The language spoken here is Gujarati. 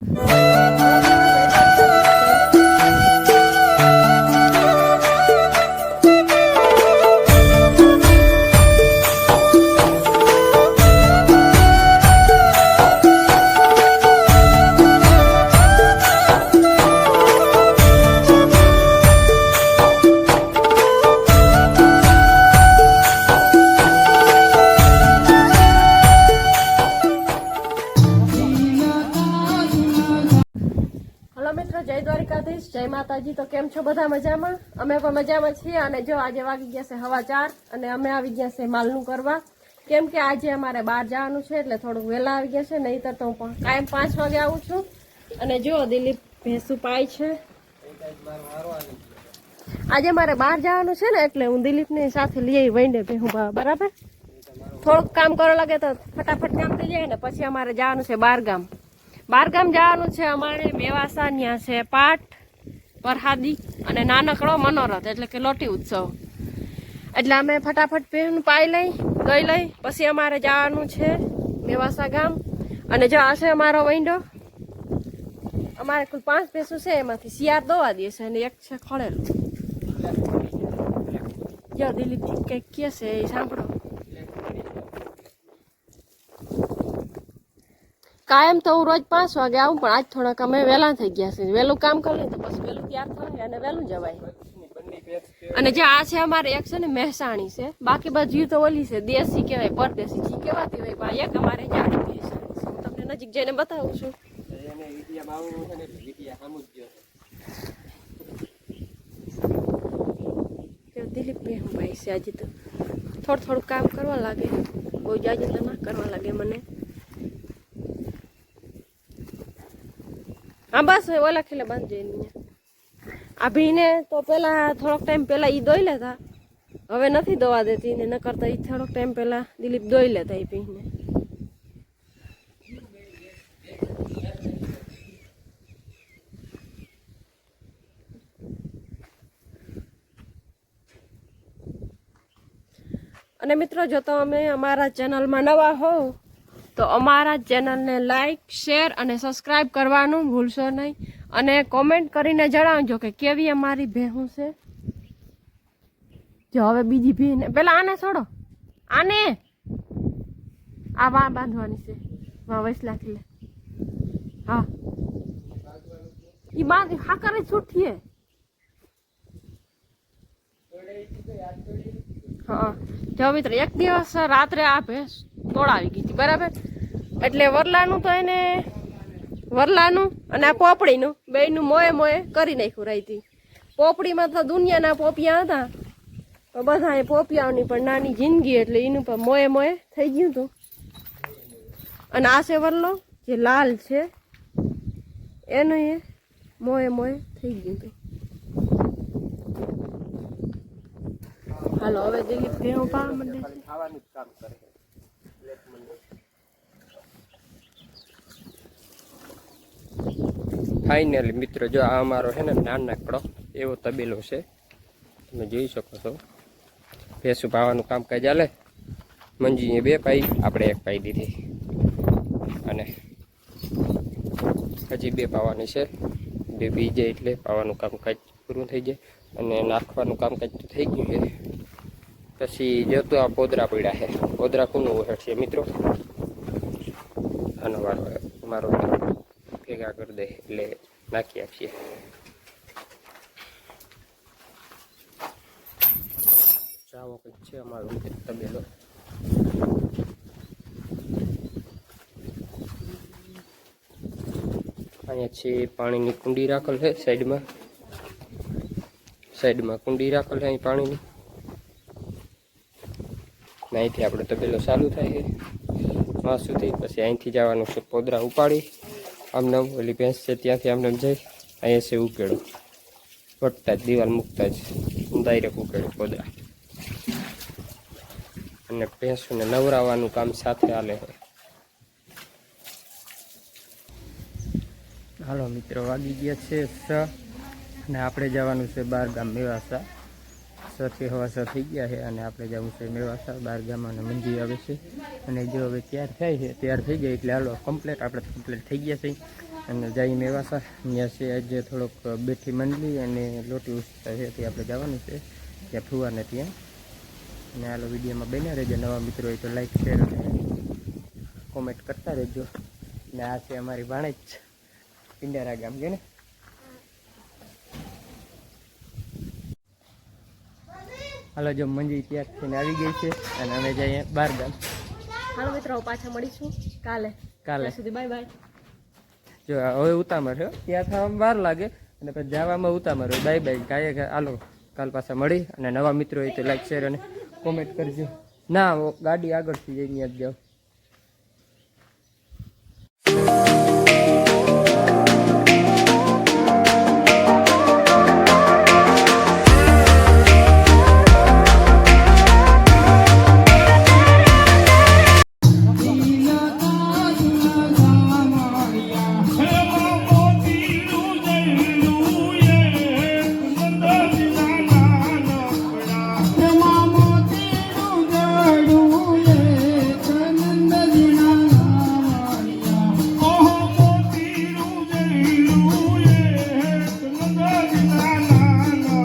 હલો જય માતાજી, તો કેમ છો બધા મજામાં? અમે પણ મજામાં છીએ અને જો આજે વાગી ગયા છે હવા ચાર અને અમે આવી ગયા છે માલનું કરવા. કેમ કે આજે અમારે બહાર જવાનું છે એટલે થોડુંક વહેલા આવી ગયા છે, નહીતર તો હું કાયમ પાંચ વાગે આવું છું. અને જો દિલીપ ભેંસું પાય છે. આજે મારે બહાર જવાનું છે ને એટલે હું દિલીપની સાથે લઈ આવી વહીને ભેહું બરાબર? થોડુંક કામ કરવા લાગે તો ફટાફટ કામ થઈ જાય ને પછી અમારે જવાનું છે બહારગામ બારગામ જવાનું છે અમારે મેવાસા ત્યાં છે, પાઠ વરહાદી અને નાનકડો મનોરથ એટલે કે લોટી ઉત્સવ. એટલે અમે ફટાફટ પહેન પાઈ લઈ, ગઈ લઈ, પછી અમારે જવાનું છે મેવાસા ગામ. અને જો આ અમારો વિન્ડો અમારે કુલ પાંચ ભેંસો છે એમાંથી. શિયાર દોવા દે છે અને એક છે ખોળેલું જો દિલીપજી કંઈક કહે છે, એ સાંભળો. કાયમ તો હું રોજ પાંચ વાગે આવું, પણ આજ થોડાક અમે વહેલા થઈ ગયા છે વહેલું કામ કરીએ તો પછી વહેલું તૈયાર થાય અને વહેલું જવાય. અને જે આ છે અમારે એક છે ને મહેસાણી છે. બાકી બધી તો ઓલી છે, દેશી કહેવાય, પરદેશી. જી કહેવાતી હોય, પણ એક અમારે જાડી મહેસાણી છે. હું તમને નજીક જઈને બતાવું છું. દિલીપ ભાઈ છે, આજે તો થોડું થોડું કામ કરવા લાગે. બહુ જાજે ના કરવા લાગે મને. હા બસ ઓલા ખીલે બાંધજો જઈને આ ભીને તો પેલા થોડોક ટાઈમ પેલા ઈ દોઈ લેતા. હવે નથી દવા દેતી ને ન કરતા ઈ થોડોક ટાઈમ પેલા દિલીપ દોઈ લેતા એ ભીને. અને મિત્રો, જો તમે અમારા ચેનલમાં નવા હોવ તો અમારા ચેનલને લાઇક શેર અને સબસ્ક્રાઇબ કરવાનું ભૂલશો નહીં. અને કોમેન્ટ કરીને જણાવજો કે કેવી અમારી ભેહું છે. જો હવે બીજી ભીને પેલા આને છોડો. આને. આ વા બાંધવાની છે. વા વૈસ લાખી લે. હા. એ બાંધ, હા કરે છૂટીએ હા. જો મિત્ર, એક દિવસ રાત્રે આ ભેંસ તોડાવી ગઈ હતી, બરાબર? એટલે વરલાનું તો એને, વરલાનું અને આ પોપડીનું, બેયનું મોએ મોએ કરી નાખ્યું રહી પોપડીમાં તો દુનિયાના પોપિયા હતા, તો બધા એ પોપિયાઓની પણ નાની જિંદગી એટલે એનું પણ મોએ મોએ થઈ ગયું હતું. અને આ છે વરલો, જે લાલ છે, એનું એ મોએ મોએ થઈ ગયું હતું. હાલો, હવે દિલીપ ભેહું પાવા માંડે છે ખાવાનું જ કામ કરે ફાઇનલી મિત્રો, જો આ અમારો છે ને નાનકડો, એવો તબેલો છે. તમે જોઈ શકો છો. ભેંસું પાવાનું કામકાજ ચાલે મંજીએ બે પાઈ, આપણે એક પાઈ દીધી. અને હજી બે પાવાની છે. બે જાય એટલે પાવાનું કામકાજ પૂરું થઈ જાય. અને નાખવાનું કામકાજ તો થઈ ગયું છે. પછી જો તો આ પોદરા પડ્યા છે. પોદરા કોનું છે મિત્રો? આનો વારો મારો ભેગા કરી દે એટલે નાખી આપીએ ચાવો કંઈક છે અમારો તબેલો. અહીંયા છે પાણીની કુંડી રાખેલ છે સાઈડમાં. સાઈડમાં કુંડી રાખેલ છે અહીં પાણીની. અહીંથી આપણે તબેલો ચાલુ થાય છે. માં સુધી પછી અહીંથી જવાનું છે પોદરા ઉપાડી. આમને ઓલી ભેંસ છે ત્યાંથી આમને આમ જઈ, અહીંયા છે ઉકેળો વટતા જ, દિવાલ મૂકતા જ, ડાયરેક્ટ ઉકેળો પોદરા. અને ભેંસોને નવરાવાનું કામ સાથે હાલે છે. હાલો મિત્રો, વાગી ગયા છે સ અને આપણે જવાનું છે બાર ગામ મેવાસા સથી હવાસા થઈ ગયા છે અને આપણે જવું છે મેવાસા બાર ગામ અને મંજી આવે છે. અને જો હવે તૈયાર થાય છે, તૈયાર થઈ જાય એટલે હાલો કમ્પ્લેટ આપણે કમ્પ્લેટ થઈ ગયા છે અને જઈ મેવાસા ત્યાં છે આજે થોડોક બેઠી મંડલી અને લોટી ઉસતા છે તે આપણે જવાનું છે. ત્યાં ફુવાને ત્યાં. અને આલો વિડીયોમાં બન્યા રહેજો. નવા મિત્રો હોય તો લાઈક શેર કોમેન્ટ કરતા રહેજો. ને આ છે અમારી ભાણેજ પિંડારા ગામ છે ને? હાલો જો મંજી ત્યાં થઈને આવી ગઈ છે અને અમે જઈએ બાર ગામ. હાલો મિત્રો પાછા મળીશું કાલે. કાલે. સુધી બાય બાય. જો હવે ઉતામર છે. ત્યાં થવામાં વાર લાગે અને પછી જવામાં ઉતામર હોય. Bye bye. કાંઈ કે હાલો કાલ પાછા મળી અને નવા મિત્રો હોય તો લાઈક શેર અને કોમેન્ટ કરજો. ના ગાડી આગળથી જઈને જ જાઓ